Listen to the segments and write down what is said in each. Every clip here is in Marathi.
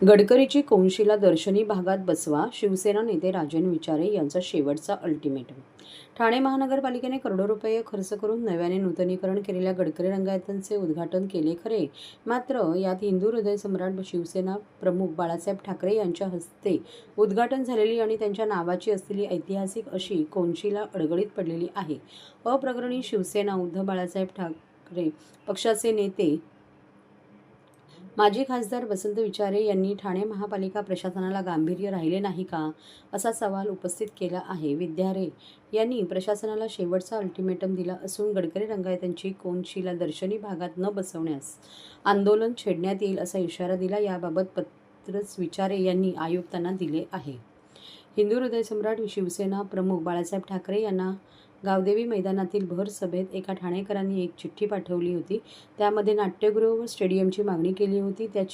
गडकरीची कोनशिला दर्शनी भागात बसवा शिवसेना नेते राजन विचारे यांचा शेवटचा अल्टिमेटम ठाणे महानगरपालिकेने करोडो रुपये खर्च करून नव्याने नूतनीकरण केलेल्या गडकरी रंगायतांचे उद्घाटन केले खरे. मात्र यात हिंदू हृदय सम्राट शिवसेना प्रमुख बाळासाहेब ठाकरे यांच्या हस्ते उद्घाटन झालेली आणि त्यांच्या नावाची असलेली ऐतिहासिक अशी कोनशिला अडगळीत पडलेली आहे. अप्रकरणी शिवसेना उद्धव बाळासाहेब ठाकरे पक्षाचे नेते माजी खासदार वसंत विचारे यांनी ठाणे महापालिका प्रशासनाला गांभीर्य राहिले नाही का असा सवाल उपस्थित केला आहे. विद्यारे यांनी प्रशासनाला शेवटचा अल्टिमेटम दिला असून गडकरी रंगायतांची कोनशिला दर्शनी भागात न बसवण्यास आंदोलन छेडण्यात येईल असा इशारा दिला याबाबत पत्रच विचारे यांनी आयुक्तांना दिले आहे. हिंदू हृदय सम्राट शिवसेना प्रमुख बाळासाहेब ठाकरे यांना गावदेवी मैदानातील भर सभेत एका ठाणेकरांनी एक चिठ्ठी पाठवली होती. त्यामध्ये नाट्यगृह व स्टेडियमची मागणी केली होती. त्या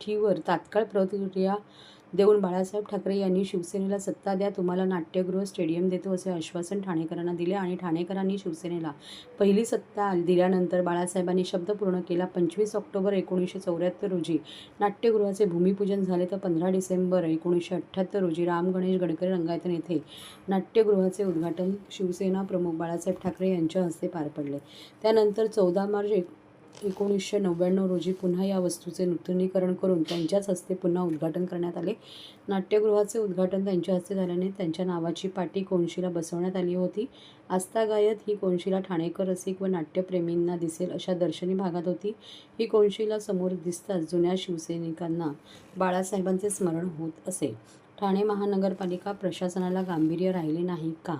चिठ्ठीवर तात्काळ प्रतिक्रिया देऊन बाळासाहेब ठाकरे यांनी शिवसेनेला सत्ता द्या तुम्हाला नाट्यगृह स्टेडियम देतो असे आश्वासन ठाणेकरांना दिले आणि ठाणेकरांनी शिवसेनेला पहिली सत्ता दिल्यानंतर बाळासाहेबांनी शब्द पूर्ण केला. पंचवीस ऑक्टोबर एकोणीसशे चौऱ्याहत्तर रोजी नाट्यगृहाचे भूमिपूजन झाले तर पंधरा डिसेंबर एकोणीसशे अठ्ठ्याहत्तर रोजी राम गणेश गडकरी रंगायतन येथे नाट्यगृहाचे उद्घाटन शिवसेना प्रमुख बाळासाहेब ठाकरे यांच्या हस्ते पार पडले. त्यानंतर चौदा मार्च एक एकोणीसशे नव्याण्णव रोजी पुन्हा या वस्तूचे नूतनीकरण करून त्यांच्याच हस्ते पुन्हा उद्घाटन करण्यात आले. नाट्यगृहाचे उद्घाटन त्यांच्या हस्ते झाल्याने त्यांच्या नावाची पाटी कोणशीला बसवण्यात आली होती. आस्थागायत ही कोनशिला ठाणेकर रसिक व नाट्यप्रेमींना दिसेल अशा दर्शनी भागात होती. ही कोनशिला समोर दिसताच जुन्या शिवसैनिकांना बाळासाहेबांचे स्मरण होत असे. ठाणे महानगरपालिका प्रशासनाला गांभीर्य राहिले नाही का?